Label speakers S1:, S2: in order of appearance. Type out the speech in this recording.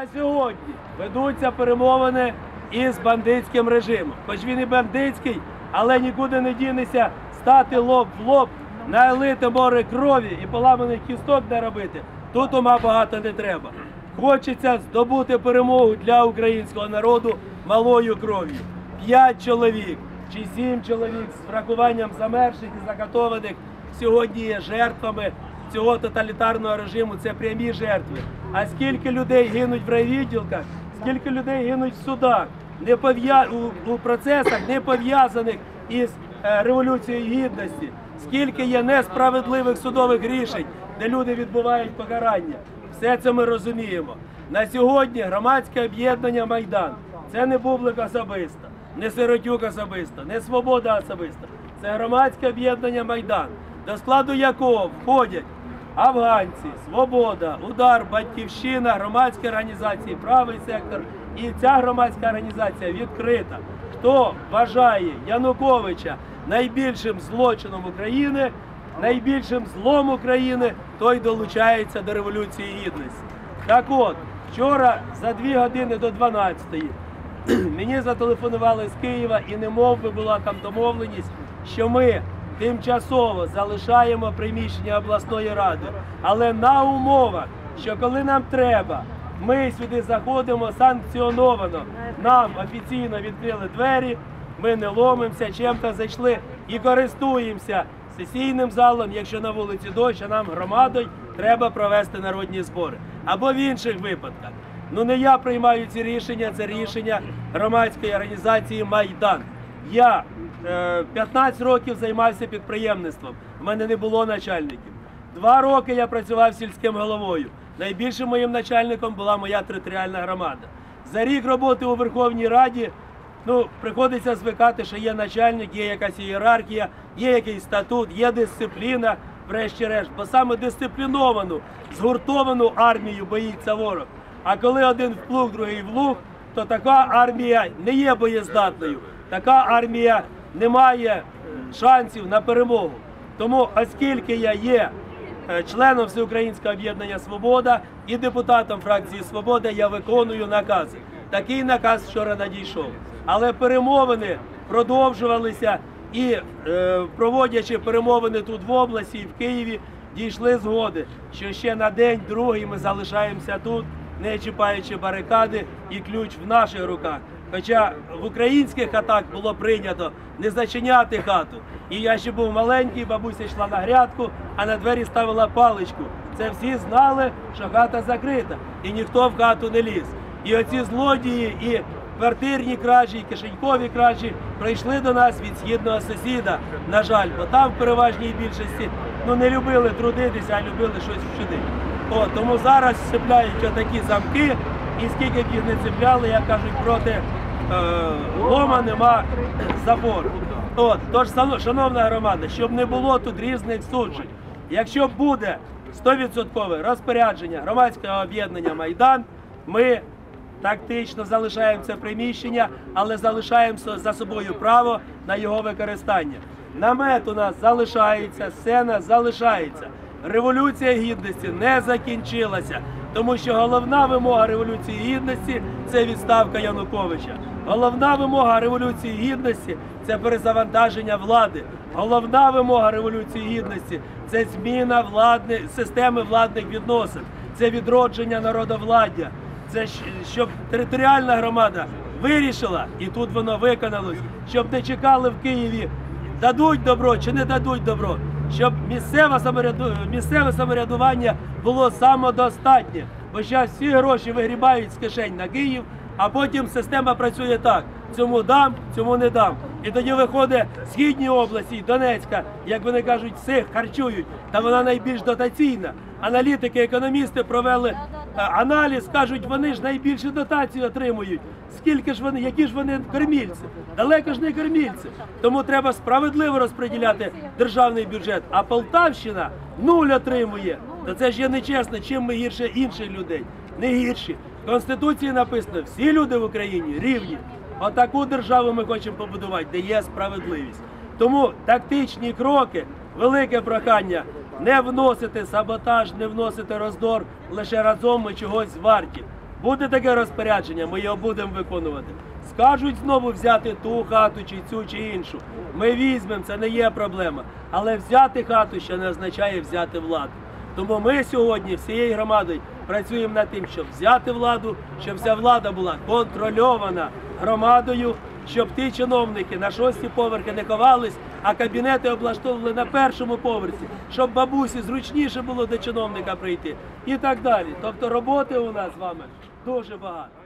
S1: На сьогодні ведуться перемовини із бандитським режимом. Хоч він і бандитський, але нікуди не дінеться стати лоб в лоб, налити море крові і поламаних кісток не робити. Тут ума багато не треба. Хочеться здобути перемогу для українського народу малою кров'ю. П'ять чоловік чи сім чоловік з врахуванням замерших і закатованих сьогодні є жертвами цього тоталітарного режиму. Це прямі жертви. А скільки людей гинуть в райвідділках, скільки людей гинуть в судах, не у, у процесах, не пов'язаних із е, революцією гідності, скільки є несправедливих судових рішень, де люди відбувають покарання. Все це ми розуміємо. На сьогодні громадське об'єднання Майдан це не Бублик особисто, не Сиротюк особисто, не Свобода особисто. Це громадське об'єднання Майдан, до складу якого входять афганці, Свобода, Удар, Батьківщина, громадські організації, правий сектор. І ця громадська організація відкрита. Хто вважає Януковича найбільшим злочином України, найбільшим злом України, той долучається до Революції Гідності. Так от, вчора за дві години до 12-ї мені зателефонували з Києва і немов би була там домовленість, що ми тимчасово залишаємо приміщення обласної ради, але на умовах, що коли нам треба, ми сюди заходимо санкціоновано. Нам офіційно відкрили двері, ми не ломимося, чим-то зайшли і користуємося сесійним залом, якщо на вулиці дощ, а нам громадою треба провести народні збори. Або в інших випадках. Ну не я приймаю ці рішення, це рішення громадської організації Майдан. Я 15 років займався підприємництвом. У мене не було начальників. Два роки я працював сільським головою. Найбільшим моїм начальником була моя територіальна громада. За рік роботи у Верховній Раді ну, приходиться звикати, що є начальник, є якась ієрархія, є якийсь статут, є дисципліна, врешті-решт. Бо саме дисципліновану, згуртовану армію боїться ворог. А коли один вплуг, другий в луг, то така армія не є боєздатною. Така армія не має е, шансів на перемогу. Тому, оскільки я є е, членом Всеукраїнського об'єднання Свобода і депутатом фракції Свобода, я виконую накази. Такий наказ вчора надійшов. Але перемовини продовжувалися і е, проводячи перемовини тут в області і в Києві, дійшли згоди, що ще на день другий ми залишаємося тут, не чіпаючи барикади і ключ в наших руках. Хоча в українських хатах було прийнято не зачиняти хату. І я ще був маленький, бабуся йшла на грядку, а на двері ставила паличку. Це всі знали, що хата закрита, і ніхто в хату не ліз. І оці злодії, і квартирні кражі, і кишенькові кражі прийшли до нас від східного сусіда. На жаль, бо там в переважній більшості ну не любили трудитися, а любили щось вчити. О, тому зараз цепляють отакі замки, і скільки б їх не цепляли, як кажуть, проти лома нема забору. От, тож, шановна громада, щоб не було тут різних суджень, якщо буде 100% розпорядження громадського об'єднання Майдан, ми тактично залишаємо це приміщення, але залишаємо за собою право на його використання. Намет у нас залишається, сцена залишається. Революція гідності не закінчилася, тому що головна вимога революції гідності це відставка Януковича. Головна вимога революції гідності це перезавантаження влади. Головна вимога революції гідності це зміна владни, системи владних відносин, це відродження народовладдя. Це щоб територіальна громада вирішила, і тут воно виконалось, щоб не чекали в Києві, дадуть добро чи не дадуть добро, щоб місцеве самовряду... місцеве самоврядування було самодостатнє. Бо зараз всі гроші вигрібають з кишень на Київ, а потім система працює так: цьому дам, цьому не дам. І тоді виходить східні області, Донецька, як вони кажуть, всіх харчують, та вона найбільш дотаційна. Аналітики, економісти провели е, аналіз, кажуть, вони ж найбільше дотації отримують. Скільки ж вони, які ж вони кормільці? Далеко ж не кормільці. Тому треба справедливо розподіляти державний бюджет. А Полтавщина нуль отримує. То це ж є нечесно, чим ми гірше інших людей. Не гірші. В Конституції написано, всі люди в Україні рівні. Отаку державу ми хочемо побудувати, де є справедливість. Тому тактичні кроки, велике прохання не вносити саботаж, не вносити роздор. Лише разом ми чогось варті. Буде таке розпорядження, ми його будемо виконувати. Скажуть знову взяти ту хату чи цю чи іншу. Ми візьмемо, це не є проблема. Але взяти хату ще не означає взяти владу. Тому ми сьогодні всією громадою працюємо над тим, щоб взяти владу, щоб вся влада була контрольована громадою, щоб ті чиновники на шості поверхи не ховались, а кабінети облаштовували на першому поверсі, щоб бабусі зручніше було до чиновника прийти і так далі. Тобто роботи у нас з вами дуже багато.